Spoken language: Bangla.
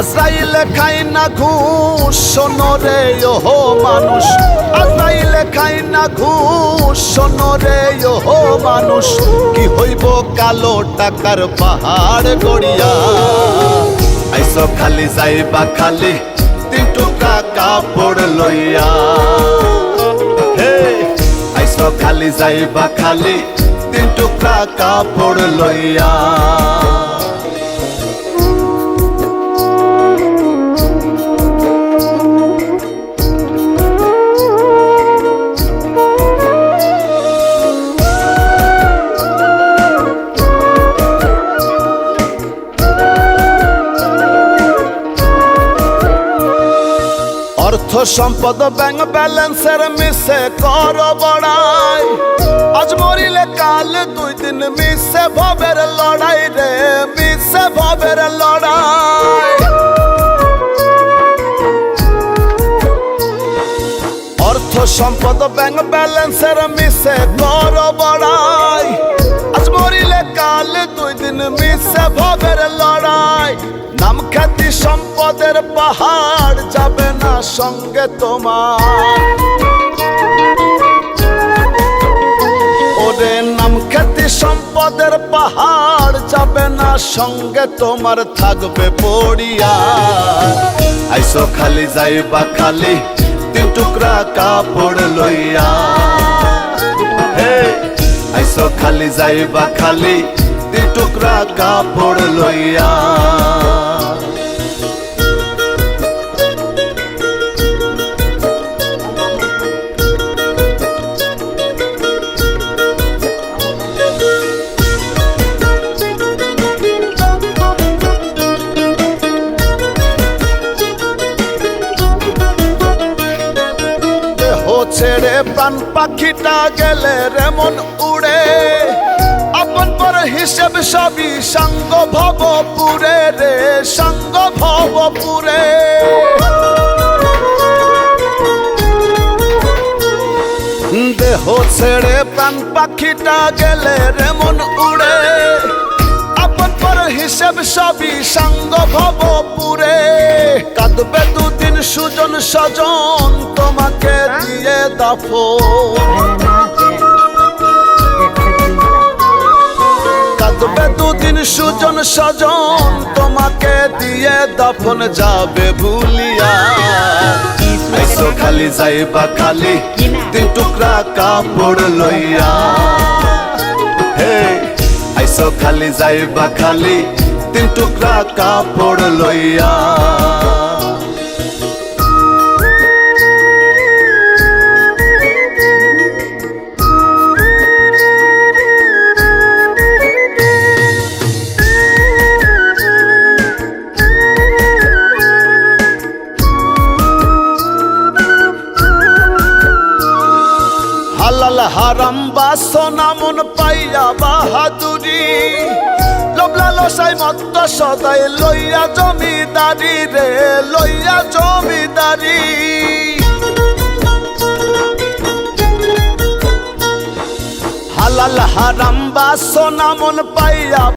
আজরাইলে খাই না ঘুষ, শোনো রে ওহো মানুষ। আজরাইলে খাই না ঘুষ, শোনো রে মানুষ। কি হইব কালো টাকার পাহাড় গড়িয়া? আইসো খালি যাইবা খালি তিন টুকরা কাপড় লইয়া। হে, আইসো খালি যাইবা খালি তিন টুকরা কাপড় লইয়া। অর্থ সম্পদ ব্যাংক ব্যালেন্সের মিশে কর বড়াই। আজ মরিলে কাল দুই দিন মিশে ভবের লড়াই রে, মিশে ভবের লড়াই। অর্থ সম্পদ ব্যাংক ব্যালেন্সের মিশে কর বড়াই। আজ মরিলে কাল দুই দিন মিশে ভবের লড়াই। নাম খ্যাতি সম্পদের পাহাড় যাবে না সঙ্গে তোমার। ওরে নাম খ্যাতি সম্পদের পাহাড়, যাবে না সঙ্গে তোমার, থাকবে পড়িয়া আইসো খালি যাইবা খালি, তিন টুকরা কাপড় লইয়া। আইসো খালি যাইবা খালি, তিন টুকরা কাপড় লইয়া। ছেড়ে প্রাণ পাখিটা গেলে রেমন উড়ে। আপন পর হিসেব সবই সাঙ্গ ভব পুরে রে, সাঙ্গ ভব পুরে দেহ ছেড়ে প্রাণ পাখিটা গেলে রেমন উড়ে। আপন পর হিসেব সবই সাঙ্গ ভব পুরে কাঁদবে দুদিন সুজন সজন তোমাকে দাফো কাঁদবে দুদিন সুজন সজন তোমাকে দিয়ে দফন যাবে ভুলিয়া। আইসো খালি যাইবা খালি তিন টুকরা কাপড় লইয়া। হে আইসো খালি যাইবা খালি তিন টুকরা কাপড় লইয়া। হালাল হারাম বাসনা মন পাইয়া বাহাদুরি। লোবলা লসাই মত্ত সদাই লইয়া জমিদারি রে, লইয়া জমিদারি। হালাল হারাম বাসনা মন পাইয়া